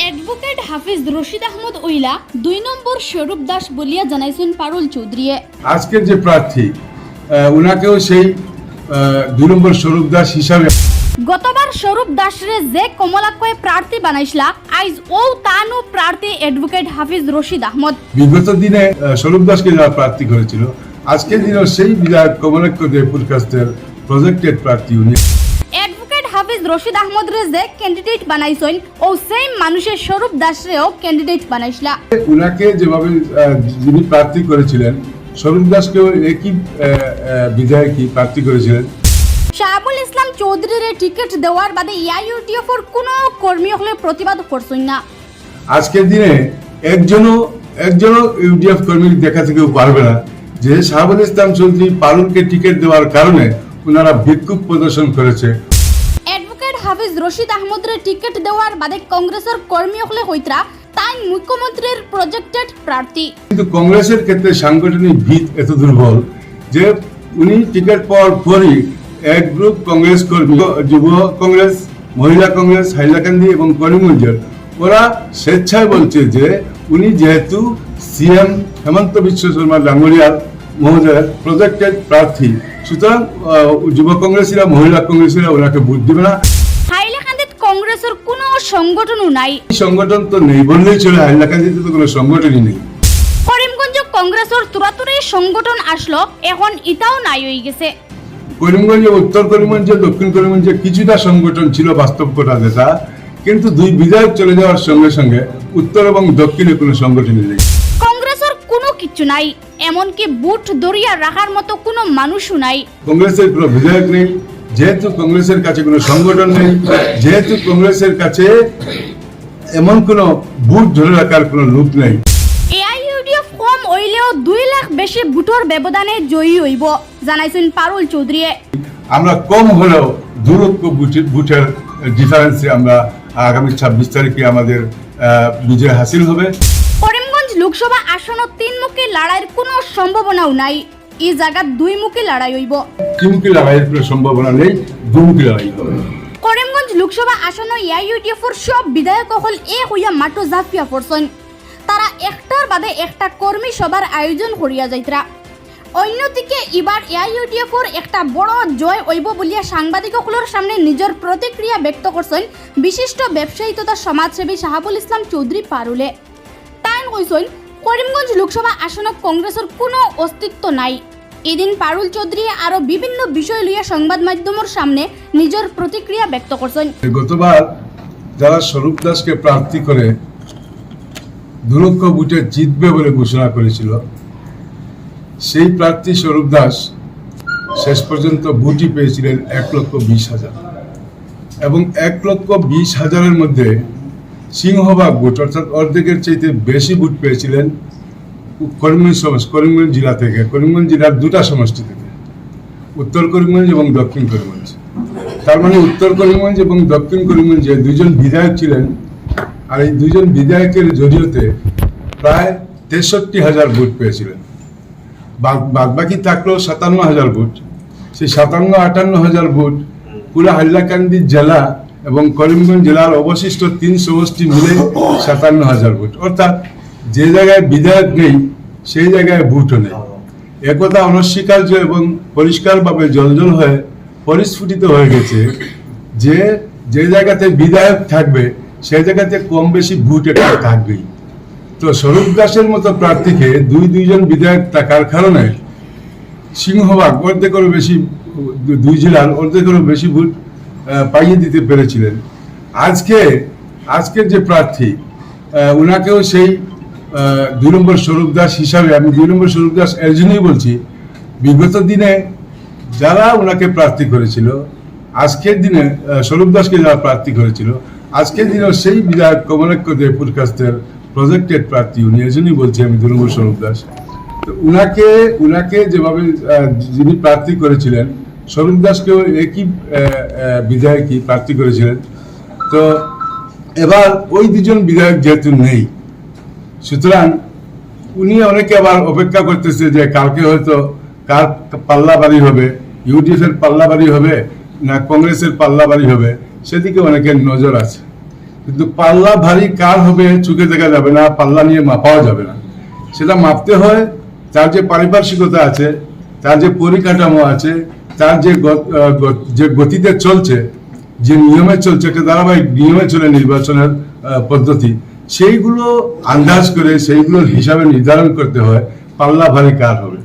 Advocate Hafiz Rashid Ahmad ওইলা দুই নম্বর স্বরূপ দাস বলিয়া জানাইছেন পারুল চৌধুরীয়ে। আজকের যে প্রার্থী উনাকেও সেই দুই নম্বর স্বরূপ দাস হিসাবে গতবার স্বরূপ দাসরে যে কমলাকয়ে প্রার্থী বানাইছিলা আইজ ও তানু প্রার্থী অ্যাডভোকেট হাফিজ রশিদ আহমদ। বিগত দিনে স্বরূপ দাসকে যারা প্রার্থী করেছিল আজকের দিনেও সেই বিধায়ক কমলাক্ষ দেবপুর কাস্তের প্রজেক্টেড প্রার্থী উনি হাফিজ রশিদ আহমদ রে যে ক্যান্ডিডেট বানাইছেন ও সেম মানুষের স্বরূপ দাসরেও ক্যান্ডিডেট বানাইছিলা। উনাকে যেভাবে যিনি প্রার্থী করেছিলেন স্বরূপ দাসকেও একই আহ, কি প্রার্থী করেছিলেন। শাহাবুল ইসলাম চৌধুরীর টিকিট দেওয়ার বাদে ইউটিএফর কোনো কর্মী হলে প্রতিবাদ করছেন না। আজকের দিনে একজনও একজনও ইউডিএফ কর্মী দেখাতে কেউ পারবে না। যে শাহাবুল ইসলাম চৌধুরী পারুলকে টিকিট দেওয়ার কারণে ওনারা বিক্ষোভ প্রদর্শন করেছে হাফিজ রশিদ আহমদরে টিকিট দেওয়ার বাদে কংগ্রেসের কর্মী হলে হইতরা তাই মুখ্যমন্ত্রীর প্রজেক্টেড প্রার্থী। কিন্তু কংগ্রেসের ক্ষেত্রে সাংগঠনিক ভিত এত দুর্বল যে উনি টিকিট পাওয়ার পরই এক গ্রুপ কংগ্রেস কর্মী, যুব কংগ্রেস, মহিলা কংগ্রেস হাইলাকান্দি এবং করিমগঞ্জের, ওরা স্বেচ্ছায় বলছে যে উনি যেহেতু সিএম হেমন্ত বিশ্ব শর্মা ডাঙ্গরিয়ার মহোদয়ের প্রজেক্টেড প্রার্থী, সুতরাং যুব কংগ্রেসীরা, মহিলা কংগ্রেসীরা ওনাকে ভোট দেবে না। সংগঠনও নাই। সংগঠন তো নেই বললেই চলে হাইলাকান্দিতে তো কোনো সংগঠনই নেই। করিমগঞ্জ কংগ্রেসের তুরাতুরি সংগঠন আসলো এখন ইটাও নাই হয়ে গেছে। করিমগঞ্জে উত্তর করিমগঞ্জে দক্ষিণ করিমগঞ্জে কিছুটা সংগঠন ছিল বাস্তব কথা যেটা কিন্তু দুই বিধায়ক চলে যাওয়ার সঙ্গে সঙ্গে উত্তর এবং দক্ষিণে কোনো সংগঠনই নেই। কংগ্রেসের কোনো কিচ্ছু নাই এমনকি বুট দরিয়া রাখার মতো কোনো মানুষও নাই। কংগ্রেসের কোনো বিধায়ক নেই যেহেতু কংগ্রেসের কাছে কোনো সংগঠন নেই যেহেতু কংগ্রেসের কাছে এমন কোনো বুথ ধরে রাখার কোনো লোক নেই। এআইইউডিএফ কম হইলেও দুই লাখ বেশি ভোটর ব্যবধানে জয়ী হইব জানাইছেন পারুল চৌধুরীয়ে আমরা কম হলেও দূরত্ব বুথের ডিফারেন্সে আমরা আগামী ছাব্বিশ তারিখে আমাদের বিজয় হাসিল হবে। করিমগঞ্জ লোকসভা আসন তিনমুখী লড়াইয়ের কোনো সম্ভাবনাও নাই। এই জায়গা দুই মুখী লড়াই হইব। টিমকি লড়াইয়ের কোনো সম্ভাবনা নেই দুমুখী লড়াই করিমগঞ্জ লোকসভা আসন এআইইউডিএফর সব বিধায়ক হল এক হইয়া মাটো জাফিয়া পড়ছেন তারা একটার বাদে একটা কর্মী সভার আয়োজন করিয়া যাইতরা। অন্যদিকে এবার এআইইউডিএফর একটা বড় জয় হইব বলিয়া সাংবাদিকসকলের সামনে নিজের প্রতিক্রিয়া ব্যক্ত করছেন বিশিষ্ট ব্যবসায়ী তথা সমাজসেবী শাহাবুল ইসলাম চৌধুরী পারুলে। তাইন কইছেন করিমগঞ্জ লোকসভা আসনত কংগ্রেসের কোনো অস্তিত্ব নাই। এদিন পারুল চৌধুরী আরও বিভিন্ন বিষয় লইয়া সংবাদ মাধ্যমের সামনে নিজের প্রতিক্রিয়া ব্যক্ত করছেন গতবার যারা স্বরূপ দাসকে প্রার্থী করে দুলক্ষ বুটে জিতবে বলে ঘোষণা করেছিল সেই প্রার্থী স্বরূপ দাস শেষ পর্যন্ত বুটই পেয়েছিলেন এক লক্ষ বিশ হাজার এবং এক লক্ষ বিশ হাজারের মধ্যে সিংহবাগ বুট অর্থাৎ অর্ধেকের চাইতে বেশি বুট পেয়েছিলেন করিমগঞ্জ সমষ্টি করিমগঞ্জ জেলা থেকে, করিমগঞ্জ জেলার দুটা সমষ্টি থেকে। উত্তর করিমগঞ্জ এবং দক্ষিণ করিমগঞ্জ। তার মানে উত্তর করিমগঞ্জ এবং দক্ষিণ করিমগঞ্জে দুজন বিধায়ক ছিলেন, আর এই দুজন বিধায়কের জড়িয়তে প্রায় তেষট্টি হাজার ভোট পেয়েছিলেন। বাদ বাকি থাকল সাতান্ন হাজার ভোট। সেই সাতান্ন, আটান্ন হাজার ভোট পুরা হাইলাকান্দি জেলা এবং করিমগঞ্জ জেলার অবশিষ্ট তিন সমষ্টি মিলে সাতান্ন হাজার ভোট। অর্থাৎ যে জায়গায় বিধায়ক নেই সেই জায়গায় ভোটও নেই। একথা অনস্বীকার্য এবং পরিষ্কারভাবে জলজল হয়ে পরিস্ফুটিত হয়ে গেছে যে যে জায়গাতে বিধায়ক থাকবে সেই জায়গাতে কম বেশি ভোট একটা থাকবেই। তো স্বরূপ দাসের মতো প্রার্থীকে দুই দুইজন বিধায়ক থাকার কারণে সিংহভাগ অর্ধেকেরও বেশি দুই জেলার অর্ধেকেরও বেশি ভোট পাইয়ে দিতে পেরেছিলেন। আজকে আজকের যে প্রার্থী আহ, উনাকেও সেই দুই নম্বর স্বরূপ দাস হিসাবে, আমি দুই নম্বর স্বরূপ দাস এর জন্যই বলছি, বিগত দিনে যারা ওনাকে প্রার্থী করেছিল, আজকের দিনে স্বরূপ দাসকে যারা প্রার্থী করেছিল, আজকের দিনেও সেই বিধায়ক কমলাক্ষ দেবপুর কাস্তের প্রজেক্টেড প্রার্থী উনি এই জন্যই বলছি আমি দুই নম্বর স্বরূপ দাস। তো উনাকে উনাকে যেভাবে যিনি প্রার্থী করেছিলেন, স্বরূপ দাসকেও একই বিধায়কই প্রার্থী করেছিলেন। তো এবার ওই দুজন বিধায়ক যেহেতু নেই সুতরাং উনি অনেকে আবার অপেক্ষা করতেছে যে কালকে হয়তো কার পাল্লা বাড়ি হবে ইউডিএফ এর পাল্লা বাড়ি হবে না কংগ্রেসের পাল্লা বাড়ি হবে, সেদিকে অনেকের নজর আছে। কিন্তু পাল্লা ভারী কার হবে চোখে দেখা যাবে না, পাল্লা নিয়ে মাপাও যাবে না। সেটা মাপতে হয়, তার যে পারিপার্শ্বিকতা আছে, তার যে পরিকাঠামো আছে, তার যে যে গতিতে চলছে, যে নিয়মে চলছে, একটা ধারাবাহিক নিয়মে চলে নির্বাচনের পদ্ধতি সেইগুলো আন্দাজ করে সেইগুলোর হিসাবে নির্ধারণ করতে হয় পাল্লা ভারী কার হবে।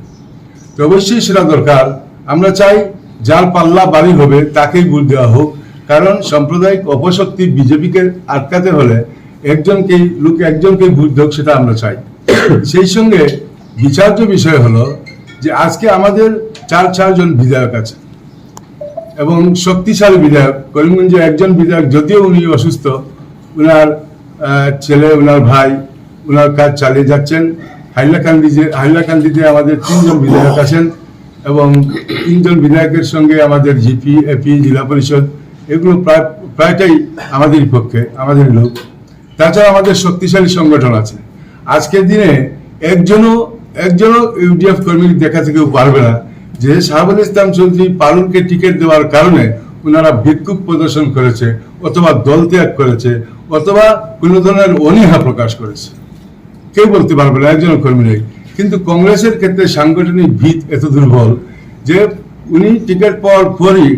তো অবশ্যই সেটা দরকার। আমরা চাই যার পাল্লা বাড়ি হবে তাকেই ভোট দেওয়া হোক। কারণ সাম্প্রদায়িক অপশক্তি বিজেপিকে আটকাতে হলে একজনকেই লোক একজনকেই ভোট দেওক সেটা আমরা চাই। সেই সঙ্গে বিচার্য বিষয় হলো যে আজকে আমাদের চার চারজন বিধায়ক আছে এবং শক্তিশালী বিধায়ক করিমগঞ্জে একজন বিধায়ক যদিও উনি অসুস্থ আহ, ছেলে ওনার ভাই ওনার কাজ চালিয়ে যাচ্ছেন। হাইলাকান্দি যে হাইলাকান্দিতে আমাদের তিনজন বিধায়ক আছেন এবং তিনজন বিধায়কের সঙ্গে আমাদের জিপি, এপি, জেলা পরিষদ, এগুলো প্রায়, প্রায়টাই আমাদের পক্ষে, আমাদের লোক। তাছাড়া আমাদের শক্তিশালী সংগঠন আছে। আজকের দিনে একজনও একজনও ইউডিএফ কর্মী দেখা কেউ পারবে না। যে শাহাবুল ইসলাম চৌধুরী পারুলকে টিকিট দেওয়ার কারণে ওনারা বিক্ষোভ প্রদর্শন করেছে অথবা দল ত্যাগ করেছে অথবা কোনো ধরনের অনীহা প্রকাশ করেছে। কেউ বলতে পারবে না, একজন কর্মী নেই। কিন্তু কংগ্রেসের ক্ষেত্রে সাংগঠনিক ভিত এত দুর্বল যে উনি টিকিট পাওয়ার পরই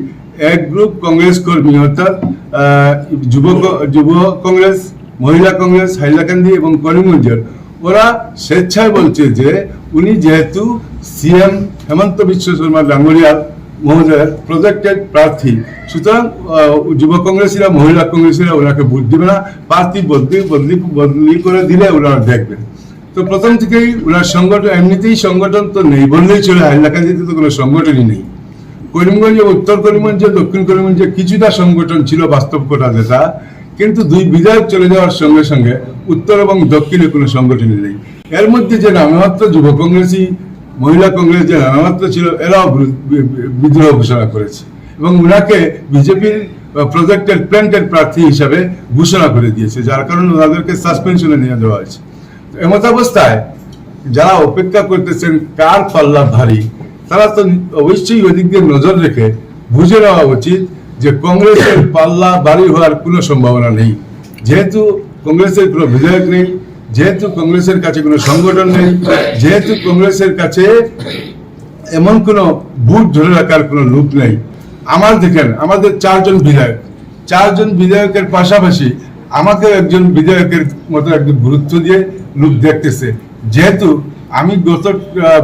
এক গ্রুপ কংগ্রেস কর্মী, অর্থাৎ যুব যুব কংগ্রেস, মহিলা কংগ্রেস হাইলাকান্দি এবং করিমগঞ্জের ওরা স্বেচ্ছায় বলছে যে উনি যেহেতু সিএম হেমন্ত বিশ্ব শর্মা ডাঙ্গরিয়ার মহোদয়ের প্রজেক্টেড প্রার্থী। সুতরাং যুব কংগ্রেসীরা, মহিলা কংগ্রেসীরা ওনাকে ভোট দিবে না। প্রার্থী বদলি বদলি বদলি করে দিলে ওনারা দেখবেন। তো প্রথম থেকেই ওনার সংগঠন, এমনিতেই সংগঠন তো নেই, বললেই চলে হাইলাকান্দিতে তো কোনো সংগঠনই নেই। করিমগঞ্জে, উত্তর করিমগঞ্জে, দক্ষিণ করিমগঞ্জে কিছুটা সংগঠন ছিল, বাস্তব কোটা যেটা কিন্তু দুই বিধায়ক চলে যাওয়ার সঙ্গে সঙ্গে উত্তর এবং দক্ষিণে কোনো সংগঠনই নেই। এর মধ্যে যে নামমাত্র যুব কংগ্রেসই মহিলা কংগ্রেস যে নামমাত্র ছিল, এরাও বিদ্রোহ ঘোষণা করেছে। এবং উনাকে বিজেপির প্রজেক্টেড প্ল্যান্টেড প্রার্থী হিসাবে ঘোষণা করে দিয়েছে, যার কারণে ওনাদেরকে সাসপেনশনে নিয়ে দেওয়া হয়েছে। এমত অবস্থায় যারা অপেক্ষা করতেছেন, কার পাল্লা ভারী তারা তো অবশ্যই ওদিক দিয়ে নজর রেখে বুঝে নেওয়া উচিত যে কংগ্রেসের পাল্লা ভারী হওয়ার কোনো সম্ভাবনা নেই। যেহেতু কংগ্রেসের কোনো বিধায়ক নেই যেহেতু কংগ্রেসের কাছে কোনো সংগঠন নেই, যেহেতু কংগ্রেসের কাছে এমন কোনো বুথ ধরে রাখার কোনো লোক নেই, আমার দেখেন, আমাদের চারজন বিধায়ক, চারজন বিধায়কের পাশাপাশি আমাকে একজন বিধায়কের মতো একজন গুরুত্ব দিয়ে লোক দেখতেছে। যেহেতু আমি গত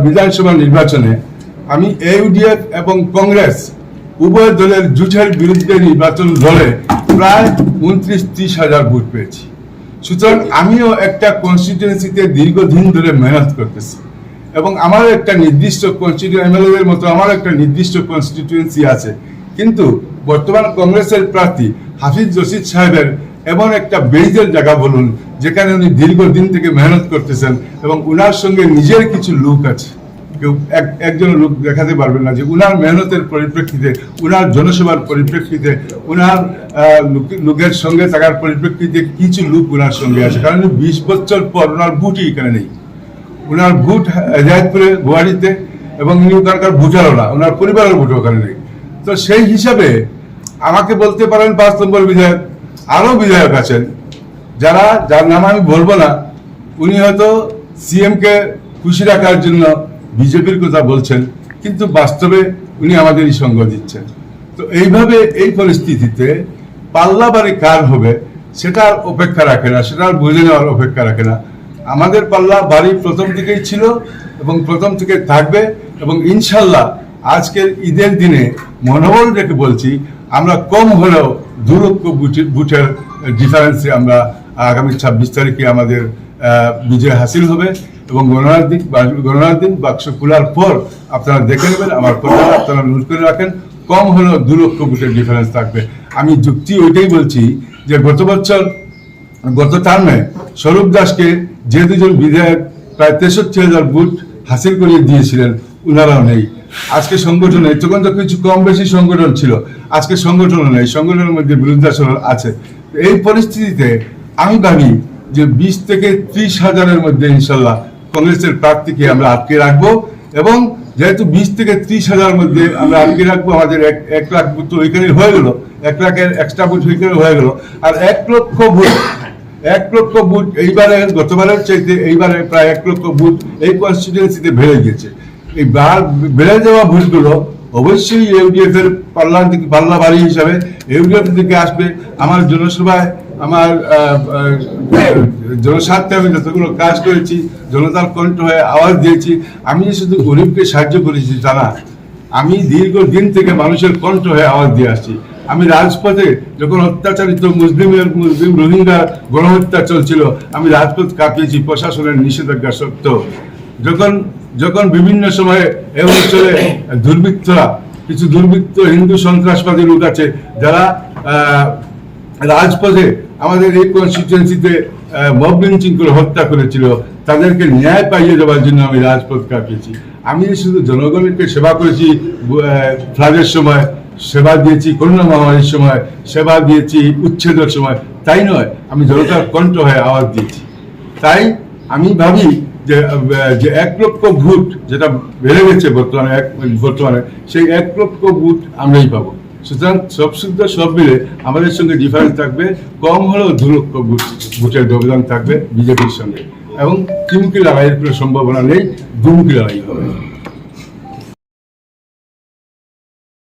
বিধানসভা নির্বাচনে আমি ইউডিএফ এবং কংগ্রেস উভয় দলের জুটের বিরুদ্ধে নির্বাচন লড়ে প্রায় উনত্রিশ ত্রিশ হাজার ভোট পেয়েছি। সুতরাং আমিও একটা কনস্টিটিউয়েন্সিতে দীর্ঘদিন ধরে মেহনত করতেছি। এবং আমার একটা নির্দিষ্ট কনস্টিটিউয়েন্সি এমএলএদের মতো আমার একটা নির্দিষ্ট কনস্টিটিউয়েন্সি আছে। কিন্তু বর্তমান কংগ্রেসের প্রার্থী হাফিজ রশিদ সাহেবের এমন একটা বেজের জায়গা বলুন, যেখানে উনি দীর্ঘদিন থেকে মেহনত করতেছেন এবং উনার সঙ্গে নিজের কিছু লোক আছে। কেউ এক একজন লোক দেখাতে পারবেন না যে উনার মেহনতের পরিপ্রেক্ষিতে, উনার জনসেবার পরিপ্রেক্ষিতে, উনার লোকের সঙ্গে থাকার পরিপ্রেক্ষিতে কিছু লোক উনার সঙ্গে আছে। কারণ বিশ বছর পর ওনার বুটই এখানে নেই। ওনার ভোট হেদায়তপুরে গুয়াহাটিতে এবং উনি ওখানকার ভোটারও না ওনার পরিবারের ভোট ওখানে নেই। তো সেই হিসাবে আমাকে বলতে পারেন পাঁচ নম্বর বিধায়ক, আরও বিধায়ক আছেন, যারা, যার নাম আমি বলব না, উনি হয়তো সিএম কে খুশি রাখার জন্য বিজেপির কথা বলছেন, কিন্তু বাস্তবে উনি আমাদেরই সঙ্গ দিচ্ছেন। তো এইভাবে এই পরিস্থিতিতে পাল্লাবাড়ি কার হবে সেটার অপেক্ষা রাখে না সেটার বুঝে নেওয়ার অপেক্ষা রাখে না। আমাদের পাল্লা বাড়ি প্রথম থেকেই ছিল এবং প্রথম থেকে থাকবে এবং ইনশাল্লাহ আজকের ঈদের দিনে মনোবল রেখে বলছি, আমরা কম হলেও দু লক্ষ বুটের ডিফারেন্সে আমরা আগামী ছাব্বিশ তারিখে আমাদের বিজয় হাসিল হবে। এবং গণনার দিন গণনার দিন বাক্স খোলার পর আপনারা দেখে নেবেন, আমার কথা আপনারা নোট করে রাখেন, কম হলেও দু লক্ষ বুটের ডিফারেন্স থাকবে। আমি যুক্তি ওইটাই বলছি যে গত বছর, গত টার্মে স্বরূপ দাসকে যে দুজন বিধায়ক, প্রায় তেষট্টি হাজার ভোট হাসিল করিয়ে দিয়েছিলেন, উনারাও নেই। আজকে সংগঠনে তখন তো কিছু কম বেশি সংগঠন ছিল। আজকে সংগঠনও নেই, সংগঠনের মধ্যে বিরুদ্ধাচরণ আছে। এই পরিস্থিতিতে আমি ভাবি যে বিশ থেকে ত্রিশ হাজারের মধ্যে ইনশাল্লাহ কংগ্রেসের প্রার্থীকে আমরা আটকে রাখব এবং যেহেতু বিশ থেকে ত্রিশ হাজার মধ্যে আমরা আটকে রাখব, আমাদের এক এক লাখ বুথ তো ওইখানে হয়ে গেল, এক লাখের এক্সট্রা ভোট গেল- হয়ে গেল। আর এক লক্ষ ভোট, এক লক্ষ ভোট এইবারে গতবারের চাইতে এইবারে প্রায় এক লক্ষ ভোট এই কনস্টিটিউয়েন্সিতে বেড়ে গেছে। এই বেড়ে যাওয়া ভোটগুলো অবশ্যই ইউডিএফ এর পাল্লা পাল্লা বাড়ি হিসাবে ইউডিএফ থেকে আসবে। আমার জনসভায় আমার জনস্বার্থে আমি যতগুলো কাজ করেছি, জনতার কণ্ঠ হয়ে আওয়াজ দিয়েছি, আমি শুধু গরিবকে সাহায্য করেছি তা না, আমি দীর্ঘ দিন থেকে মানুষের কণ্ঠ হয়ে আওয়াজ দিয়ে আসছি। আমি রাজপথে যখন অত্যাচারিত মুসলিমের, মুসলিম রোহিঙ্গা গণহত্যা চলছিল, আমি রাজপথ কাঁপিয়েছি, প্রশাসনের নিষেধাজ্ঞা সত্ত্বেও যখন যখন বিভিন্ন সময়ে এ অঞ্চলে দুর্বৃত্তরা, কিছু দুর্বৃত্ত হিন্দু সন্ত্রাসবাদী লোক আছে, যারা রাজপথে আমাদের এই কনস্টিটুয়েন্সিতে মব লিঞ্চিং করে হত্যা করেছিল, তাদেরকে ন্যায় পাইয়ে দেওয়ার জন্য আমি রাজপথ কাঁপিয়েছি আমি শুধু জনগণকে সেবা করেছি ফ্লাডের সময় সেবা দিয়েছি, করোনা মহামারীর সময় সেবা দিয়েছি, উচ্ছেদের সময়। তাই নয়, আমি জনতার কণ্ঠ হয়ে আওয়াজ দিয়েছি। তাই আমি ভাবি যে যে এক লক্ষ ভোট যেটা বেড়ে গেছে বর্তমানে, এক বর্তমানে, সেই এক লক্ষ ভোট আমরাই পাবো। সুতরাং সব শুদ্ধ সব মিলে আমাদের সঙ্গে ডিফারেন্স থাকবে। কম হলেও দু লক্ষ ভোট ভোটের ব্যবধান থাকবে বিজেপির সঙ্গে। এবং তিনমুখী লড়াইয়ের কোনো সম্ভাবনা নেই দুমুখী লড়াই হবে।